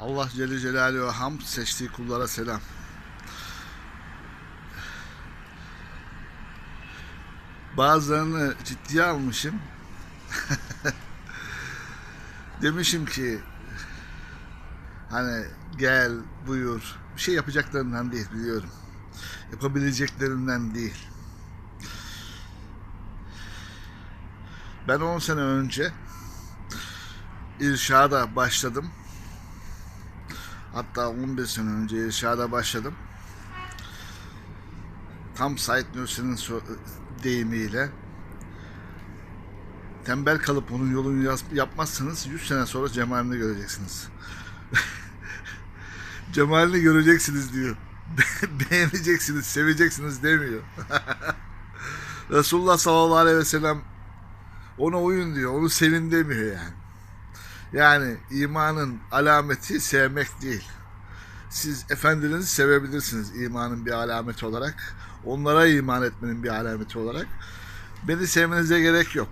Allah Celle Celaluhu hamd seçtiği kullara selam. Bazılarını ciddiye almışım. Demişim ki hani gel buyur bir şey yapacaklarından değil biliyorum. Yapabileceklerinden değil. Ben 10 sene önce irşada başladım. Hatta 11 sene önce irşada başladım. Tam Said Nursi'nin deyimiyle tembel kalıp onun yolunu yapmazsanız 100 sene sonra cemalini göreceksiniz. cemalini göreceksiniz diyor. Beğeneceksiniz, seveceksiniz demiyor. Resulullah sallallahu aleyhi ve sellem ona uyun diyor, onu sevin demiyor yani. Yani imanın alameti sevmek değil. Siz efendilerinizi sevebilirsiniz imanın bir alameti olarak. Onlara iman etmenin bir alameti olarak. Beni sevmenize gerek yok.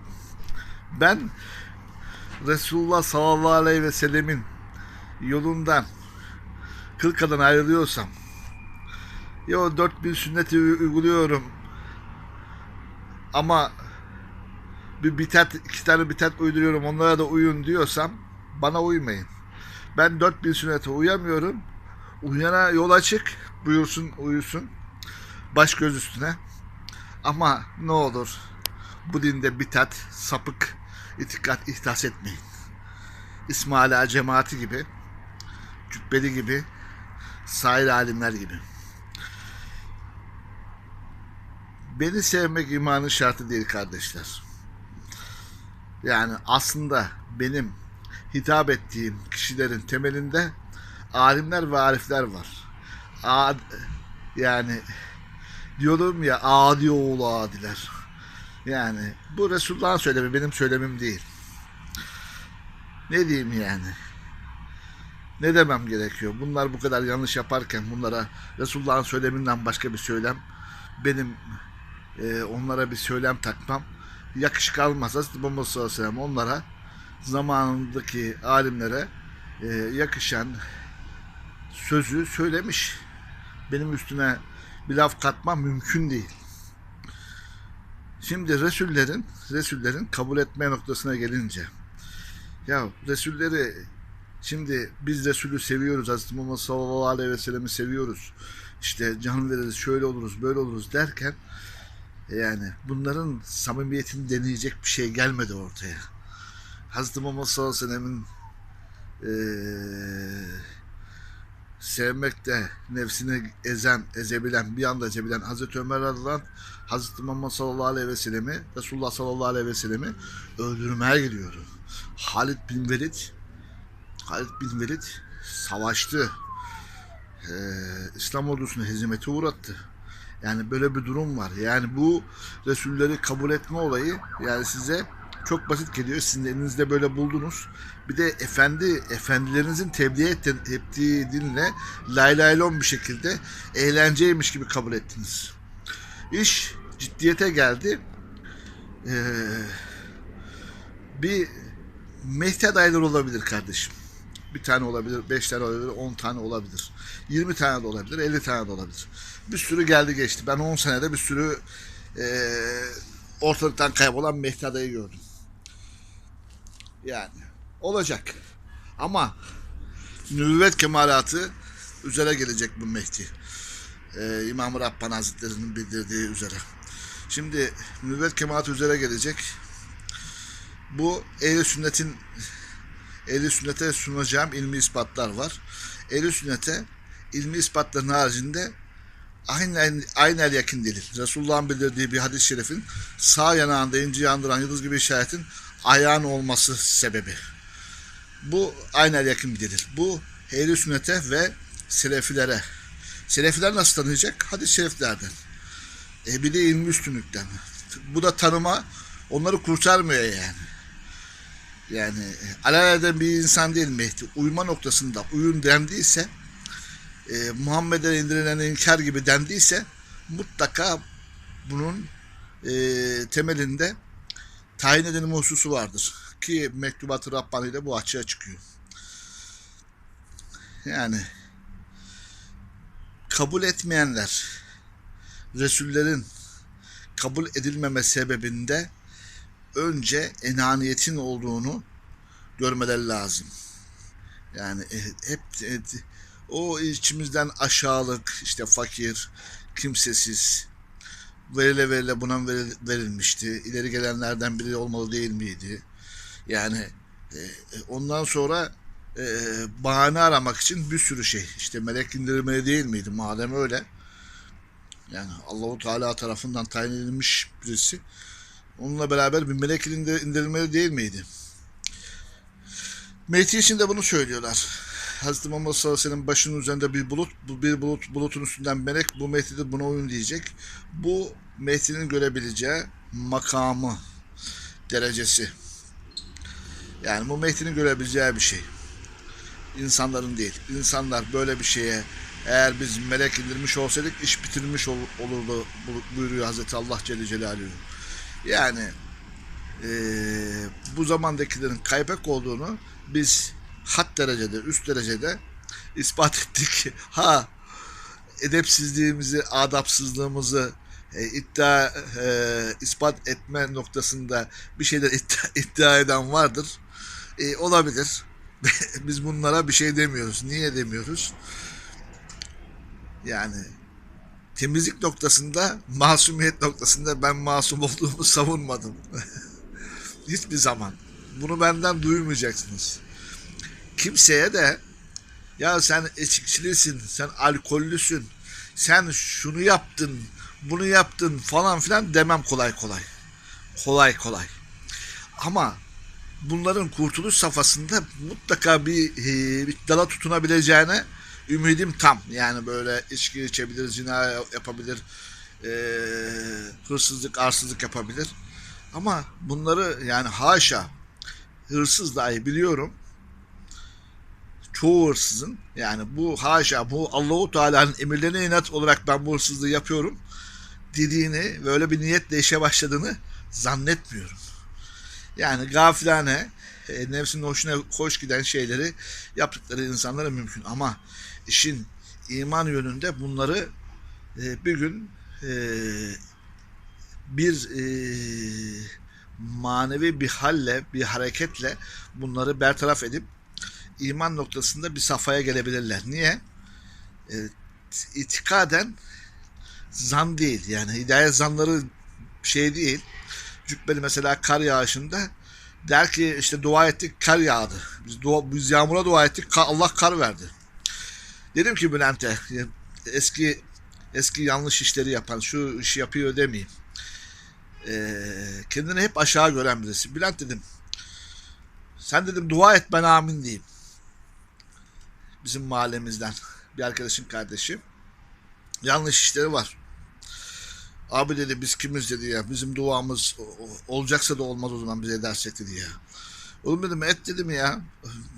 Ben Resulullah sallallahu aleyhi ve sellemin yolundan kıl kadın ayrılıyorsam ya o dört bin sünneti uy- uyguluyorum ama bir bitat, iki tane bitat uyduruyorum onlara da uyun diyorsam bana uymayın. Ben 4000 sünnete uyamıyorum. Uyana yol açık. Buyursun uyusun. Baş göz üstüne. Ama ne olur bu dinde bitat, sapık, itikat ihdas etmeyin. İsmail Ağa cemaati gibi, cübbeli gibi, sair alimler gibi. Beni sevmek imanın şartı değil kardeşler. Yani aslında benim hitap ettiğim kişilerin temelinde alimler ve arifler var. Ad, yani diyorum ya adi oğlu adiler. Yani bu Resulullah'ın söylemi benim söylemim değil. Ne diyeyim yani? Ne demem gerekiyor? Bunlar bu kadar yanlış yaparken bunlara Resulullah'ın söyleminden başka bir söylem benim e, onlara bir söylem takmam yakışık. Hazreti Muhammed sallallahu aleyhi ve sellem onlara zamanındaki alimlere e, yakışan sözü söylemiş. Benim üstüne bir laf katmam mümkün değil. Şimdi Resullerin, Resullerin kabul etme noktasına gelince ya Resulleri şimdi biz Resulü seviyoruz. Hazreti Muhammed sallallahu aleyhi ve sellem'i seviyoruz. İşte can veririz, şöyle oluruz, böyle oluruz derken yani bunların samimiyetini deneyecek bir şey gelmedi ortaya. Hazreti Muhammed sallallahu aleyhi ve eee sevmekte nefsini ezen, ezebilen, bir anda ezebilen Hazreti Ömer radıyallahu Hazreti Muhammed sallallahu aleyhi ve sellemi, Resulullah sallallahu aleyhi ve sellemi öldürmeye gidiyordu. Halid bin Velid, Halid bin Velid savaştı. Ee, İslam ordusunu hezimete uğrattı. Yani böyle bir durum var. Yani bu Resulleri kabul etme olayı yani size çok basit geliyor. Sizin elinizde böyle buldunuz. Bir de efendi, efendilerinizin tebliğ etti- ettiği dinle lay lay lon bir şekilde eğlenceymiş gibi kabul ettiniz. İş ciddiyete geldi. Ee, bir Mehdi adayları olabilir kardeşim. Bir tane olabilir, beş tane olabilir, on tane olabilir. Yirmi tane de olabilir, elli tane de olabilir. Bir sürü geldi geçti. Ben on senede bir sürü eee, ortalıktan kaybolan Mehdi adayı gördüm. Yani olacak. Ama nübüvvet kemalatı üzere gelecek bu Mehdi. Ee, İmam-ı Rabbani Hazretleri'nin bildirdiği üzere. Şimdi nübüvvet kemalatı üzere gelecek. Bu ehl sünnetin ehl sünnete sunacağım ilmi ispatlar var. ehl sünnete ilmi ispatların haricinde aynen, aynen yakın delil. Resulullah'ın bildirdiği bir hadis-i şerifin sağ yanağında inci yandıran yıldız gibi işaretin ayağın olması sebebi. Bu aynen yakın bir delil. Bu ehl sünnete ve selefilere. Selefiler nasıl tanıyacak? Hadis-i şeriflerden. E bir de ilmi üstünlükten. Bu da tanıma onları kurtarmıyor yani. Yani e, alelade bir insan değil Mehdi. Uyma noktasında uyun dendiyse e, Muhammed'e indirilen inkar gibi dendiyse mutlaka bunun e, temelinde tayin edilen hususu vardır. Ki Mektubat-ı Rabbani ile bu açığa çıkıyor. Yani kabul etmeyenler Resullerin kabul edilmeme sebebinde önce enaniyetin olduğunu görmeleri lazım. Yani e- hep e- o içimizden aşağılık, işte fakir, kimsesiz, verile verile buna veril- verilmişti. İleri gelenlerden biri olmalı değil miydi? Yani e, e, ondan sonra e, bahane aramak için bir sürü şey. İşte melek indirmeli değil miydi? Madem öyle. Yani Allahu Teala tarafından tayin edilmiş birisi. Onunla beraber bir melek indir- indirilmeli değil miydi? Mehdi için de bunu söylüyorlar. Hazreti Muhammed sallallahu aleyhi ve sellem başının üzerinde bir bulut, bu bir bulut, bulutun üstünden melek, bu Mehdi de buna uyun diyecek. Bu Mehdi'nin görebileceği makamı, derecesi. Yani bu Mehdi'nin görebileceği bir şey. İnsanların değil. İnsanlar böyle bir şeye eğer biz melek indirmiş olsaydık iş bitirmiş ol- olurdu bu- buyuruyor Hazreti Allah Celle Celaluhu. Yani eee, bu zamandakilerin kaybek olduğunu biz hat derecede, üst derecede ispat ettik. Ha edepsizliğimizi, adapsızlığımızı e, iddia e, ispat etme noktasında bir şeyler iddia, iddia eden vardır. E, olabilir. Biz bunlara bir şey demiyoruz. Niye demiyoruz? Yani temizlik noktasında, masumiyet noktasında ben masum olduğumu savunmadım. Hiçbir zaman. Bunu benden duymayacaksınız. Kimseye de ya sen içkilisin, sen alkollüsün, sen şunu yaptın, bunu yaptın falan filan demem kolay kolay. Kolay kolay. Ama bunların kurtuluş safhasında mutlaka bir, e, bir dala tutunabileceğine ümidim tam. Yani böyle içki içebilir, zina yapabilir, e, hırsızlık, arsızlık yapabilir. Ama bunları yani haşa hırsız dahi biliyorum. Çoğu hırsızın yani bu haşa bu Allahu Teala'nın emirlerine inat olarak ben bu hırsızlığı yapıyorum dediğini böyle bir niyetle işe başladığını zannetmiyorum. Yani gafilane e, nefsinin hoşuna hoş giden şeyleri yaptıkları insanlara mümkün ama işin iman yönünde bunları e, bir gün e, bir e, manevi bir halle, bir hareketle bunları bertaraf edip iman noktasında bir safhaya gelebilirler. Niye? E, itikaden zan değil. Yani hidayet zanları şey değil. Cübbeli mesela kar yağışında der ki işte dua ettik kar yağdı. Biz, dua, biz yağmura dua ettik Allah kar verdi. Dedim ki Bülent'e eski eski yanlış işleri yapan şu işi yapıyor demeyeyim. Ee, kendini hep aşağı gören birisi. Bülent dedim sen dedim dua et ben amin diyeyim. Bizim mahallemizden bir arkadaşın kardeşi. Yanlış işleri var. Abi dedi biz kimiz dedi ya. Bizim duamız olacaksa da olmaz o zaman bize edersek dedi ya. Oğlum dedim et dedim ya.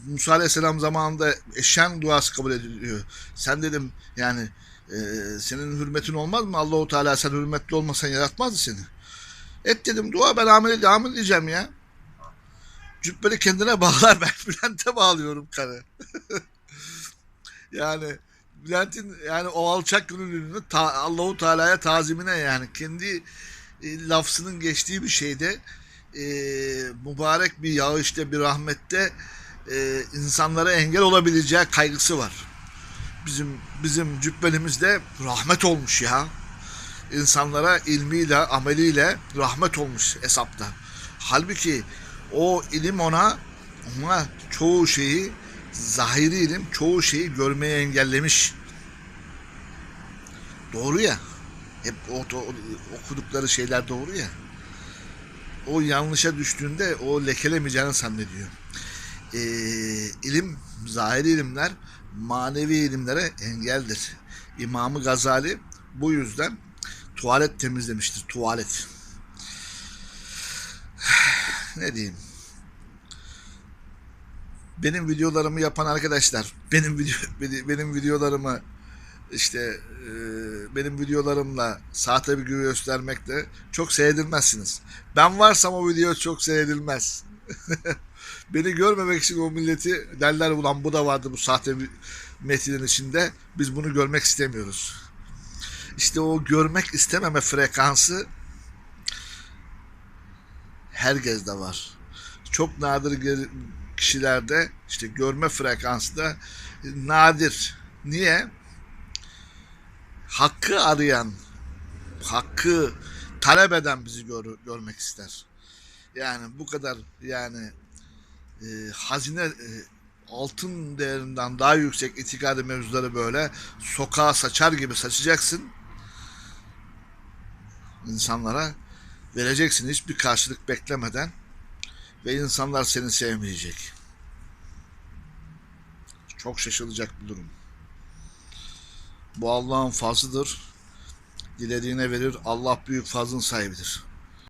Musa Aleyhisselam zamanında eşen duası kabul ediliyor. Sen dedim yani e, senin hürmetin olmaz mı? Allahu Teala sen hürmetli olmasan yaratmazdı seni. Et dedim dua ben amin, amin diyeceğim ya. Cübbeli kendine bağlar ben Bülent'e bağlıyorum karı. yani Bülent'in yani o alçak gönüllülüğünü ta, Allahu Teala'ya tazimine yani kendi e, lafzının geçtiği bir şeyde e, mübarek bir yağışta bir rahmette e, insanlara engel olabileceği kaygısı var. Bizim bizim cübbelimizde rahmet olmuş ya. İnsanlara ilmiyle, ameliyle rahmet olmuş hesapta. Halbuki o ilim ona ona çoğu şeyi zahiri ilim çoğu şeyi görmeye engellemiş. Doğru ya. Hep o, o- okudukları şeyler doğru ya. O yanlışa düştüğünde o lekelemeyeceğini zannediyor. Ee, ilim, zahiri ilimler manevi ilimlere engeldir. İmamı Gazali bu yüzden tuvalet temizlemiştir. Tuvalet. ne diyeyim? Benim videolarımı yapan arkadaşlar, benim video benim videolarımı işte e, benim videolarımla sahte bir güvü göstermekle çok seyredilmezsiniz. Ben varsam o video çok seyredilmez. Beni görmemek için o milleti derler ulan bu da vardı bu sahte bir metinin içinde. Biz bunu görmek istemiyoruz. İşte o görmek istememe frekansı herkeste var. Çok nadir kişilerde işte görme frekansı da nadir. Niye? Hakkı arayan, hakkı talep eden bizi gör- görmek ister. Yani bu kadar yani e, hazine e, altın değerinden daha yüksek itikadi mevzuları böyle sokağa saçar gibi saçacaksın insanlara vereceksin hiçbir karşılık beklemeden ve insanlar seni sevmeyecek. Çok şaşılacak bir durum. Bu Allah'ın fazlıdır. Dilediğine verir. Allah büyük fazlın sahibidir.